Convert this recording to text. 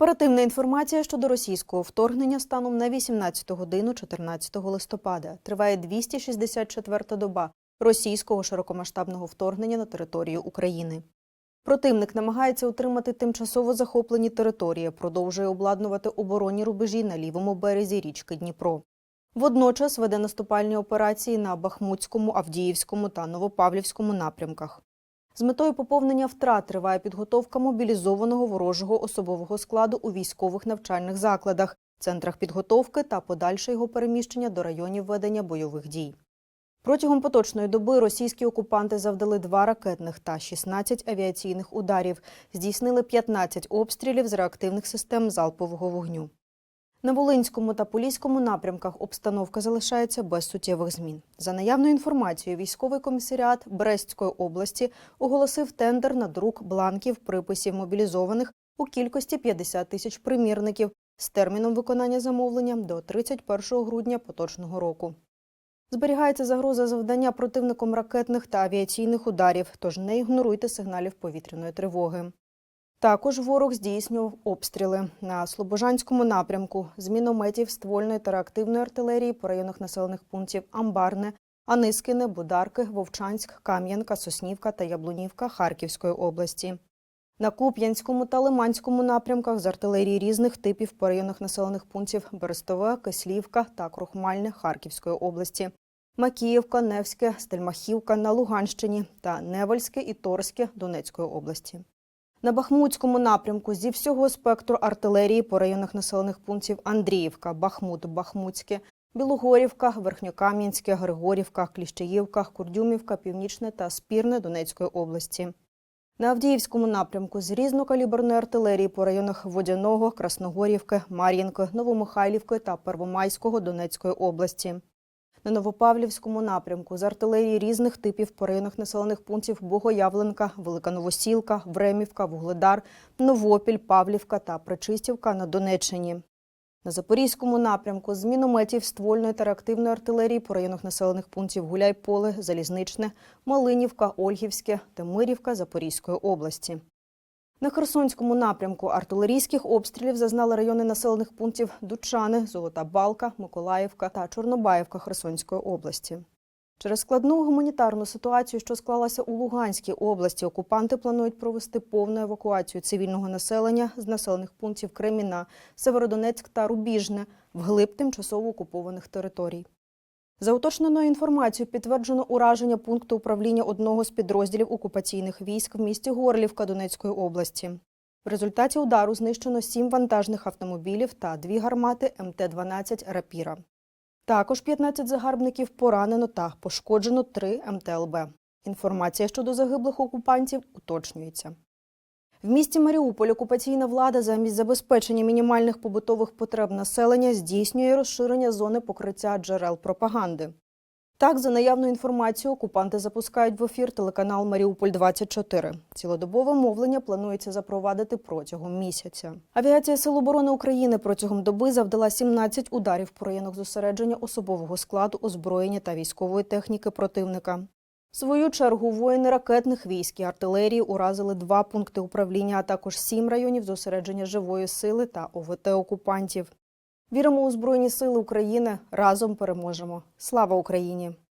Оперативна інформація щодо російського вторгнення станом на 18 годину 14 листопада триває 264-та доба російського широкомасштабного вторгнення на територію України. Противник намагається утримати тимчасово захоплені території, продовжує обладнувати оборонні рубежі на лівому березі річки Дніпро. Водночас веде наступальні операції на Бахмутському, Авдіївському та Новопавлівському напрямках. З метою поповнення втрат триває підготовка мобілізованого ворожого особового складу у військових навчальних закладах, центрах підготовки та подальше його переміщення до районів ведення бойових дій. Протягом поточної доби російські окупанти завдали два ракетних та 16 авіаційних ударів, здійснили 15 обстрілів з реактивних систем залпового вогню. На Волинському та Поліському напрямках обстановка залишається без суттєвих змін. За наявною інформацією, військовий комісаріат Брестської області оголосив тендер на друк бланків приписів мобілізованих у кількості 50 тисяч примірників з терміном виконання замовлення до 31 грудня поточного року. Зберігається загроза завдання противником ракетних та авіаційних ударів, тож не ігноруйте сигналів повітряної тривоги. Також ворог здійснював обстріли на Слобожанському напрямку з мінометів ствольної та реактивної артилерії по районах населених пунктів Амбарне, Анискине, Бударки, Вовчанськ, Кам'янка, Соснівка та Яблунівка Харківської області. На Куп'янському та Лиманському напрямках з артилерії різних типів по районах населених пунктів Берестове, Кислівка та Крохмальне Харківської області. Макіївка, Невське, Стельмахівка на Луганщині та Невельське і Торське Донецької області. На Бахмутському напрямку зі всього спектру артилерії по районах населених пунктів Андріївка, Бахмут, Бахмутське, Білогорівка, Верхньокам'янське, Григорівка, Кліщеївка, Курдюмівка, Північне та Спірне Донецької області. На Авдіївському напрямку з різнокаліберної артилерії по районах Водяного, Красногорівки, Мар'їнки, Новомихайлівки та Первомайського Донецької області. На Новопавлівському напрямку з артилерії різних типів по населених пунктів Богоявленка, Велика Новосілка, Времівка, Вугледар, Новопіль, Павлівка та Причистівка на Донеччині. На Запорізькому напрямку з мінометів ствольної та реактивної артилерії по районах населених пунктів Гуляйполе, Залізничне, Малинівка, Ольгівське, Темирівка Запорізької області. На Херсонському напрямку артилерійських обстрілів зазнали райони населених пунктів Дучани, Золота Балка, Миколаївка та Чорнобаївка Херсонської області. Через складну гуманітарну ситуацію, що склалася у Луганській області, окупанти планують провести повну евакуацію цивільного населення з населених пунктів Креміна, Северодонецьк та Рубіжне вглиб тимчасово окупованих територій. За уточненою інформацією підтверджено ураження пункту управління одного з підрозділів окупаційних військ в місті Горлівка Донецької області. В результаті удару знищено сім вантажних автомобілів та дві гармати МТ-12 «Рапіра». Також 15 загарбників поранено та пошкоджено 3 МТЛБ. Інформація щодо загиблих окупантів уточнюється. В місті Маріуполь окупаційна влада замість забезпечення мінімальних побутових потреб населення здійснює розширення зони покриття джерел пропаганди. Так, за наявною інформацією, окупанти запускають в ефір телеканал Маріуполь 24 Цілодобове мовлення планується запровадити протягом місяця. Авіація Сил оборони України протягом доби завдала 17 ударів по районах зосередження особового складу, озброєння та військової техніки противника. Свою чергу воїни ракетних військ і артилерії уразили два пункти управління, а також сім районів зосередження живої сили та ОВТ окупантів. Віримо у Збройні Сили України. Разом переможемо. Слава Україні!